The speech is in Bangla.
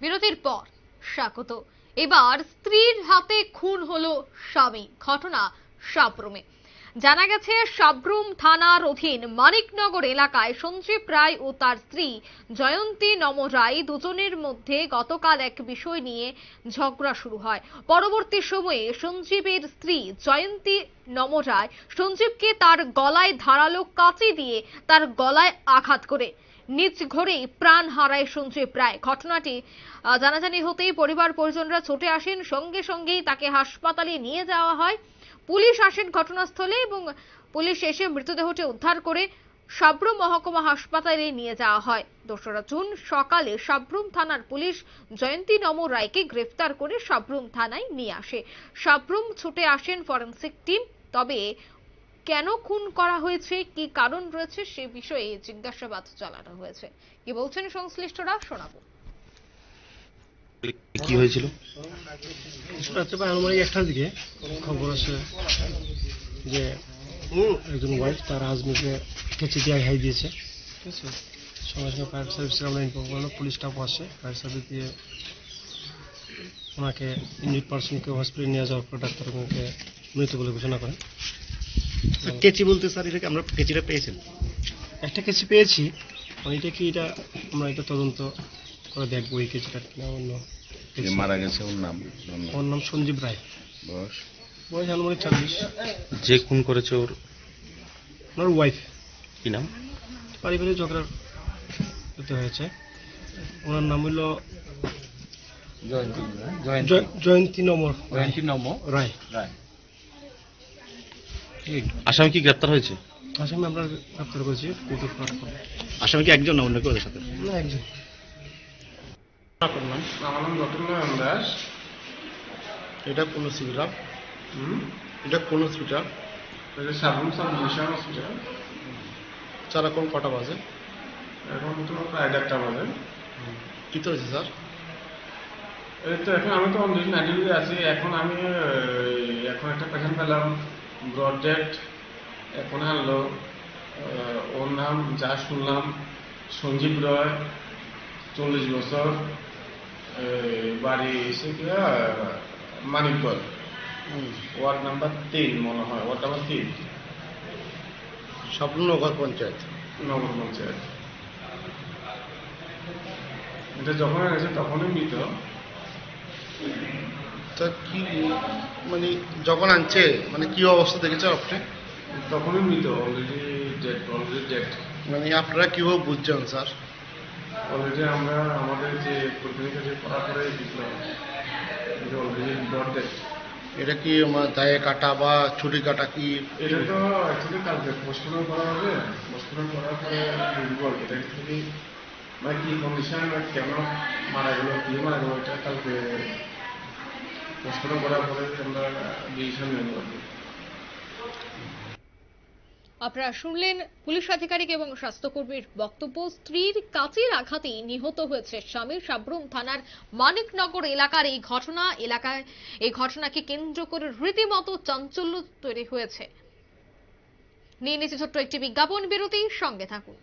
বিরতির পর, স্বাগত। এবার স্ত্রীর হাতে খুন হলো স্বামী। ঘটনা সাবরুমে। জানা গেছে, সাবরুম থানার অধীন মানিকনগর এলাকায় সঞ্জীব রায় ও তার স্ত্রী জয়ন্তী নম রায় দুজনের মধ্যে গতকাল এক বিষয় নিয়ে ঝগড়া শুরু হয়। পরবর্তী সময়ে সঞ্জীবের স্ত্রী জয়ন্তী নম রায় সঞ্জীবকে তার গলায় ধারালো কাঁচি দিয়ে তার গলায় আঘাত করে। নিজ ঘরেই প্রাণ হারায় সঞ্জীব রায় ঘটনাটি জানাজানি হতেই পরিবার পরিজনরা ছুটে আসেন। সঙ্গে সঙ্গেই তাকে হাসপাতালে নিয়ে যাওয়া হয়। পুলিশ আসেন ঘটনাস্থলে এবং পুলিশ এসে মৃতদেহটি উদ্ধার করে সাব্রুম মহকুমা হাসপাতালে নিয়ে যাওয়া হয়। দোসরা জুন সকালে সাব্রুম থানার পুলিশ জয়ন্তী নম রায়কে গ্রেফতার করে সাব্রুম থানায় নিয়ে আসে। সাব্রুম ছুটে আসেন ফরেন্সিক টিম, তবে কেন খুন করা হয়েছে কি কারণ রয়েছে সে বিষয়ে জিজ্ঞাসাবাদ চালানো হয়েছে। কি বলছেন সংশ্লিষ্টরা শোনাবো। কি হয়েছিল? রাত্রে আনুমানিক একটার দিকে খবর আছে যে একজন ওয়াইফ তার হাজবেন্ডকে কেচি দিয়ে হাই দিয়েছে। ঠিক আছে সঙ্গে সঙ্গে ফায়ার সার্ভিসকে আমরা ইনফর্ম করলাম পুলিশ স্টাফও আসে ফায়ার সার্ভিস দিয়ে ওনাকে ইঞ্জিড পার্সনকে হসপিটালে নিয়ে যাওয়ার পর ডাক্তার ওনাকে মৃত বলে ঘোষণা করেন কেচি বলতে স্যার এটাকে আমরা কেচিটা পেয়েছেন? একটা কেচি পেয়েছি এটা কি এটা আমরা এটা তদন্ত করে দেখব এই কেচিটা কিনা অন্য যে। মারা গেছে ওর নাম ওর নাম। সঞ্জীব রায়। বয়স? বয়স আনুমানিক ছাব্বিশ যে খুন করেছে ওর? ওনার ওয়াইফ কি নাম? পারিবারিক ঝগড়ার এতে হয়েছে। ওনার নাম হইল জয়ন্তী জয়- জয়ন্তী নমর জয়ন্তী নম রায়। রায়। আসামি কি গ্রেপ্তার হয়েছে? আসামি আমরা গ্রেপ্তার করেছি আসামি কি একজন না অন্য কেউ সাথে? না একজন। আমার নাম রতননারায়ণ দাস। এটা কোন হুম? এটা কোন হসপিটাল? এটা সাবরুম সাব ডিভিশন হসপিটাল। চারা কোন কটা বাজে? এখন তো প্রায় দেড়টা বাজে। কি তো হয়েছে স্যার? এই তো এখন আমি তো অনডিউটি নাইডিউটি আছি। এখন আমি এখন একটা পেশেন্ট পেলাম। ব্রড এখন আনলো ওর নাম যা শুনলাম সঞ্জীব রয় চল্লিশ বছর বাড়ি এসে কি মানিকগড় ওয়ার্ড নাম্বার তিন মনে হয় ওয়ার্ড নাম্বার তিন। স্বপ্ননগর পঞ্চায়েত। নগর পঞ্চায়েত। এটা যখন এনেছে তখনই মৃত। তা কি মানে যখন আনছে মানে কি অবস্থা দেখেছেন আপনি? তখনই মৃত অলরেডি ডেট অলরেডি ডেট মানে আপনারা কীভাবে বুঝছেন স্যার? অলরেডি আমরা আমাদের যে প্রতিনিধি কাছে করা করে দিয়েছিলাম এটা অলরেডি ডট ডেট এটা কি আমার দায়ে কাটা বা ছুরি কাটা কি? এটা তো অ্যাকচুয়ালি কালকে পোস্টমর্টম করা হবে পোস্টমর্টম করার পরে বুঝব আর কি। মানে কি কন্ডিশন কেন মারা গেল কি মারা গেল এটা কালকে আপনারা শুনলেন পুলিশ আধিকারিক এবং স্বাস্থ্যকর্মীর বক্তব্য। স্ত্রীর কাচের আঘাতে নিহত হয়েছে স্বামী। সাবরুম থানার মানিকনগর এলাকার এই ঘটনা, এলাকায় এই ঘটনাকে কেন্দ্র করে রীতিমতো চাঞ্চল্য তৈরি হয়েছে। নিয়ে নিচ্ছে ছোট্ট একটি বিজ্ঞাপন। বিরতি সঙ্গে থাকুন।